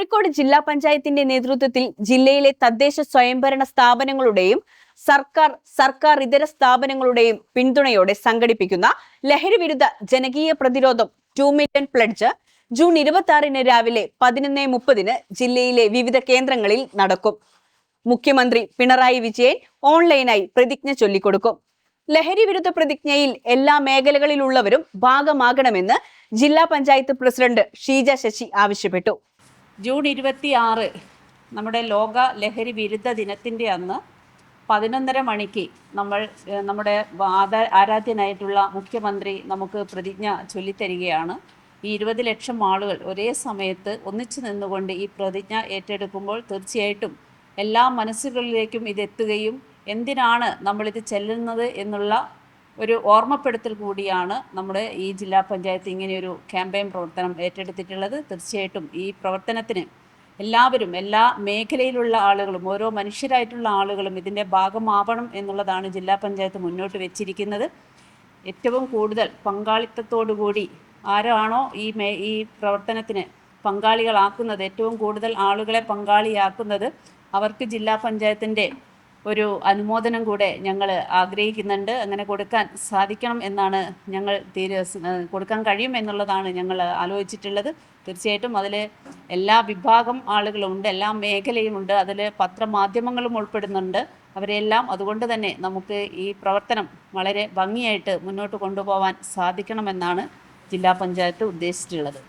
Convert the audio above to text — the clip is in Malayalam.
കോഴിക്കോട് ജില്ലാ പഞ്ചായത്തിന്റെ നേതൃത്വത്തിൽ ജില്ലയിലെ തദ്ദേശ സ്വയംഭരണ സ്ഥാപനങ്ങളുടെയും സർക്കാർ സർക്കാർ ഇതര സ്ഥാപനങ്ങളുടെയും പിന്തുണയോടെ സംഘടിപ്പിക്കുന്ന ലഹരി വിരുദ്ധ ജനകീയ പ്രതിരോധം ടു മില്യൺ പ്ലഡ്ജ് ജൂൺ ഇരുപത്തി ആറിന് രാവിലെ പതിനൊന്ന് മുപ്പതിന് ജില്ലയിലെ വിവിധ കേന്ദ്രങ്ങളിൽ നടക്കും. മുഖ്യമന്ത്രി പിണറായി വിജയൻ ഓൺലൈനായി പ്രതിജ്ഞ ചൊല്ലിക്കൊടുക്കും. ലഹരി വിരുദ്ധ പ്രതിജ്ഞയിൽ എല്ലാ മേഖലകളിലുള്ളവരും ഭാഗമാകണമെന്ന് ജില്ലാ പഞ്ചായത്ത് പ്രസിഡന്റ് ഷീജ ശശി ആവശ്യപ്പെട്ടു. ജൂൺ ഇരുപത്തി ആറ് നമ്മുടെ ലോക ലഹരി വിരുദ്ധ ദിനത്തിന്റെ അന്ന് പതിനൊന്നര മണിക്ക് നമ്മൾ നമ്മുടെ ആരാധ്യനായിട്ടുള്ള മുഖ്യമന്ത്രി നമുക്ക് പ്രതിജ്ഞ ചൊല്ലിത്തരികയാണ്. ഈ ഇരുപത് ലക്ഷം ആളുകൾ ഒരേ സമയത്ത് ഒന്നിച്ചു നിന്നുകൊണ്ട് ഈ പ്രതിജ്ഞ ഏറ്റെടുക്കുമ്പോൾ തീർച്ചയായിട്ടും എല്ലാ മനസ്സുകളിലേക്കും ഇതെത്തുകയും എന്തിനാണ് നമ്മളിത് ചെല്ലുന്നത് എന്നുള്ള ഒരു ഓർമ്മപ്പെടുത്തൽ കൂടിയാണ് നമ്മുടെ ഈ ജില്ലാ പഞ്ചായത്ത് ഇങ്ങനെയൊരു ക്യാമ്പയിൻ പ്രവർത്തനം ഏറ്റെടുത്തിട്ടുള്ളത്. തീർച്ചയായിട്ടും ഈ പ്രവർത്തനത്തിന് എല്ലാവരും എല്ലാ മേഖലയിലുള്ള ആളുകളും ഓരോ മനുഷ്യരായിട്ടുള്ള ആളുകളും ഇതിന്റെ ഭാഗമാവണം എന്നുള്ളതാണ് ജില്ലാ പഞ്ചായത്ത് മുന്നോട്ട് വെച്ചിരിക്കുന്നത്. ഏറ്റവും കൂടുതൽ പങ്കാളിത്തത്തോടു കൂടി ആരാണോ ഈ മേ ഈ പ്രവർത്തനത്തിന് പങ്കാളികളാക്കുന്നത് ഏറ്റവും കൂടുതൽ ആളുകളെ പങ്കാളിയാക്കുന്നത് അവർക്ക് ജില്ലാ പഞ്ചായത്തിന്റെ ഒരു അനുമോദനം കൂടെ ഞങ്ങൾ ആഗ്രഹിക്കുന്നുണ്ട്. അങ്ങനെ കൊടുക്കാൻ സാധിക്കണം എന്നാണ് ഞങ്ങൾ തീരെ കൊടുക്കാൻ കഴിയും എന്നുള്ളതാണ് ഞങ്ങൾ ആലോചിച്ചിട്ടുള്ളത്. തീർച്ചയായിട്ടും അതിൽ എല്ലാ വിഭാഗം ആളുകളുമുണ്ട് എല്ലാ മേഖലയുമുണ്ട് അതിൽ പത്രമാധ്യമങ്ങളും ഉൾപ്പെടുന്നുണ്ട്. അവരെല്ലാം അതുകൊണ്ട് തന്നെ നമുക്ക് ഈ പ്രവർത്തനം വളരെ ഭംഗിയായിട്ട് മുന്നോട്ട് കൊണ്ടുപോകാൻ സാധിക്കണമെന്നാണ് ജില്ലാ പഞ്ചായത്ത് ഉദ്ദേശിച്ചിട്ടുള്ളത്.